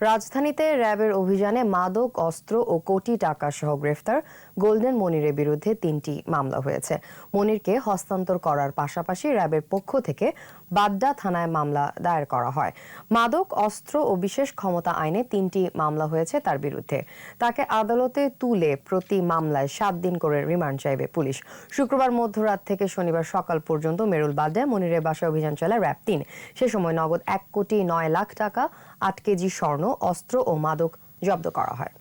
রাজধানীতে র্যাবের অভিযানে মাদক, অস্ত্র ও কোটি টাকা সহ গ্রেফতার গোল্ডেন মনিরের বিরুদ্ধে তিনটি মামলা হয়েছে। মনিরকে হস্তান্তর করার পাশাপাশি র্যাবের পক্ষ থেকে বাড্ডা থানায় মামলা দায়ের করা হয়। মাদক, অস্ত্র ও বিশেষ ক্ষমতা আইনে তিনটি মামলা হয়েছে তার বিরুদ্ধে। তাকে আদালতে তুলে প্রতি মামলায় সাত দিন করে রিমান্ড চাইবে পুলিশ। শুক্রবার মধ্যরাত থেকে শনিবার সকাল পর্যন্ত মেরুল বাড্ডায় মনিরের বাসায় অভিযান চালায় র্যাব তিন। সে সময় নগদ এক কোটি নয় লাখ টাকা, আট কেজি স্বর্ণ অস্ত্র ও মাদক জব্দ করা হয়।